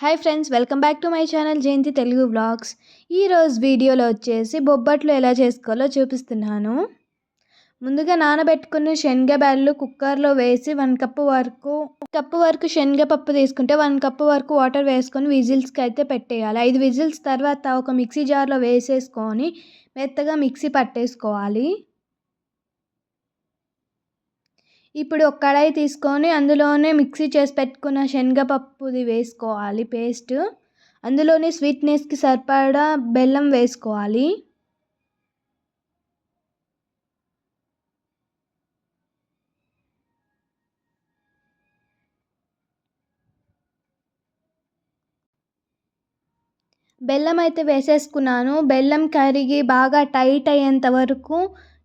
Hi friends welcome back to my channel Jayanthi Telugu vlogs ఈరోజు వీడియోలో వచ్చేసి బొబ్బట్లు ఎలా చేసుకోవాలో చూపిస్తున్నాను. ముందుగా నానబెట్టుకున్న శనగబ్యాళ్ళు కుక్కర్లో వేసి వన్ కప్పు వరకు కప్పు వరకు శనగపప్పు తీసుకుంటే వన్ కప్పు వరకు వాటర్ వేసుకొని విజిల్స్కి అయితే పెట్టేయాలి. ఐదు విజిల్స్ తర్వాత ఒక మిక్సీ జార్లో వేసేసుకొని మెత్తగా మిక్సీ పట్టేసుకోవాలి. ఇప్పుడు ఒక కడాయి తీసుకొని అందులోనే మిక్సీ చేసి పెట్టుకున్న శనగపప్పుది వేసుకోవాలి పేస్ట్. అందులోనే స్వీట్నెస్కి సరిపడా బెల్లం వేసుకోవాలి. బెల్లం అయితే వేసేసుకున్నాను. బెల్లం కరిగి బాగా టైట్ అయ్యేంత వరకు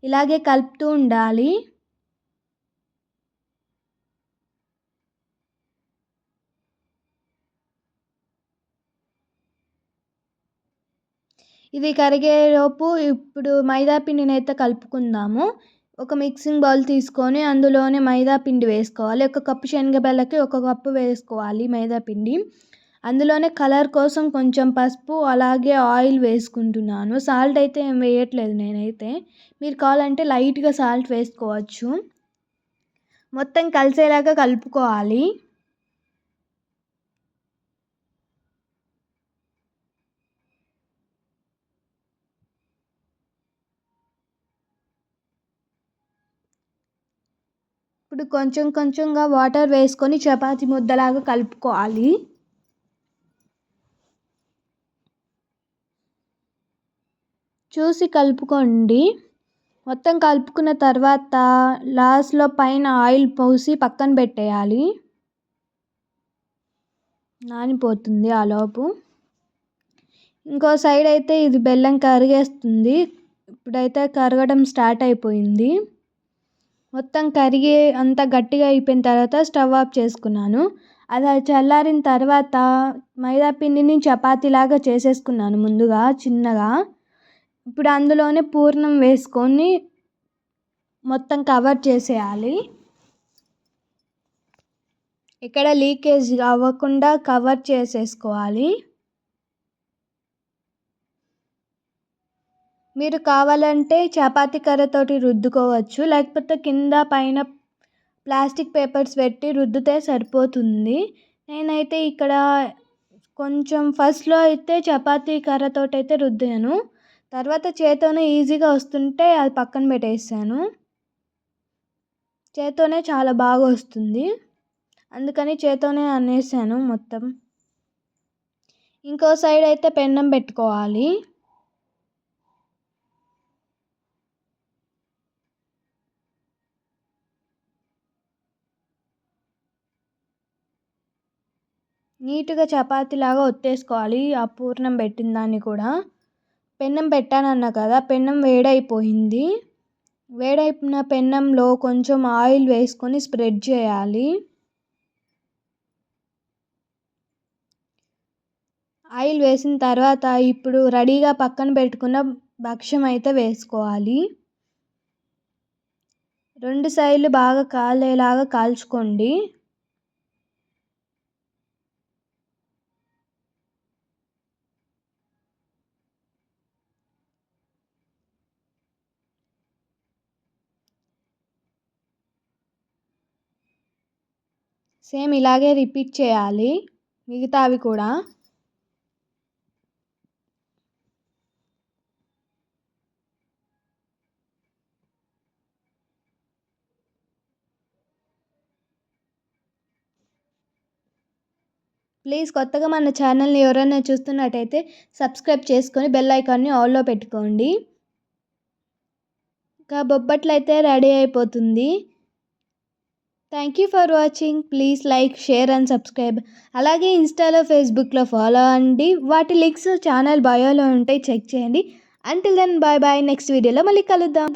ఇలాగే కలుపుతూ ఉండాలి. ఇది కరిగేలోపు ఇప్పుడు మైదా పిండిని అయితే కలుపుకుందాము. ఒక మిక్సింగ్ బౌల్ తీసుకొని అందులోనే మైదా పిండి వేసుకోవాలి. ఒక కప్పు శనగబెల్లకి ఒక కప్పు వేసుకోవాలి మైదా పిండి. అందులోనే కలర్ కోసం కొంచెం పసుపు అలాగే ఆయిల్ వేసుకుంటున్నాను. సాల్ట్ అయితే ఏం వేయట్లేదు నేనైతే. మీరు కావాలంటే లైట్గా సాల్ట్ వేసుకోవచ్చు. మొత్తం కలిసేలాగా కలుపుకోవాలి. ఇప్పుడు కొంచెం కొంచెంగా వాటర్ వేసుకొని చపాతి ముద్దలాగా కలుపుకోవాలి. చూసి కలుపుకోండి. మొత్తం కలుపుకున్న తర్వాత లాస్ట్లో పైన ఆయిల్ పోసి పక్కన పెట్టేయాలి. నానిపోతుంది ఆ లోపు. ఇంకో సైడ్ అయితే ఇది బెల్లం కరిగేస్తుంది. ఇప్పుడైతే కరగడం స్టార్ట్ అయిపోయింది. మొత్తం కరిగి అంత గట్టిగా అయిపోయిన తర్వాత స్టవ్ ఆఫ్ చేసుకున్నాను. అది చల్లారిన తర్వాత మైదా పిండిని చపాతీలాగా చేసేసుకున్నాను ముందుగా చిన్నగా. ఇప్పుడు అందులోనే పూర్ణం వేసుకొని మొత్తం కవర్ చేసేయాలి. ఇక్కడ లీకేజ్ అవ్వకుండా కవర్ చేసేసుకోవాలి. మీరు కావాలంటే చపాతీ కర్రతోటి రుద్దుకోవచ్చు. లేకపోతే కింద పైన ప్లాస్టిక్ పేపర్స్ పెట్టి రుద్దితే సరిపోతుంది. నేనైతే ఇక్కడ కొంచెం ఫస్ట్లో అయితే చపాతీ కర్రతోటి అయితే రుద్దాను. తర్వాత చేత్తోనే ఈజీగా వస్తుంటే అది పక్కన పెట్టేసాను. చేత్తోనే చాలా బాగా వస్తుంది. అందుకని చేత్తోనే అనేసాను మొత్తం. ఇంకో సైడ్ అయితే పెన్నం పెట్టుకోవాలి. నీట్గా చపాతీలాగా ఒత్తేసుకోవాలి. ఆ పూర్ణం పెట్టిన దాన్ని కూడా. పెన్నం పెట్టానన్నా కదా పెన్నం వేడైపోయింది. వేడైపోయిన పెన్నంలో కొంచెం ఆయిల్ వేసుకొని స్ప్రెడ్ చేయాలి. ఆయిల్ వేసిన తర్వాత ఇప్పుడు రెడీగా పక్కన పెట్టుకున్న భక్ష్యం అయితే వేసుకోవాలి. రెండు సైడ్లు బాగా కాలేలాగా కాల్చుకోండి. సేమ్ ఇలాగే రిపీట్ చేయాలి. మిగతావి కూడా. ప్లీజ్ కొత్తగా మన ఛానల్ని ఎవరైనా చూస్తున్నట్టయితే సబ్స్క్రైబ్ చేసుకొని బెల్ ఐకాన్ని ఆల్లో పెట్టుకోండి. ఇంకా బొబ్బట్లు అయితే రెడీ అయిపోతుంది. Thank you for watching please like share and subscribe అలాగే ఇన్స్టాలో ఫేస్బుక్లో ఫాలో అండి వాటి లింక్స్ ఛానల్ బయోలో ఉంటాయి చెక్ చేయండి until then bye bye next వీడియోలో మళ్ళీ కలుద్దాం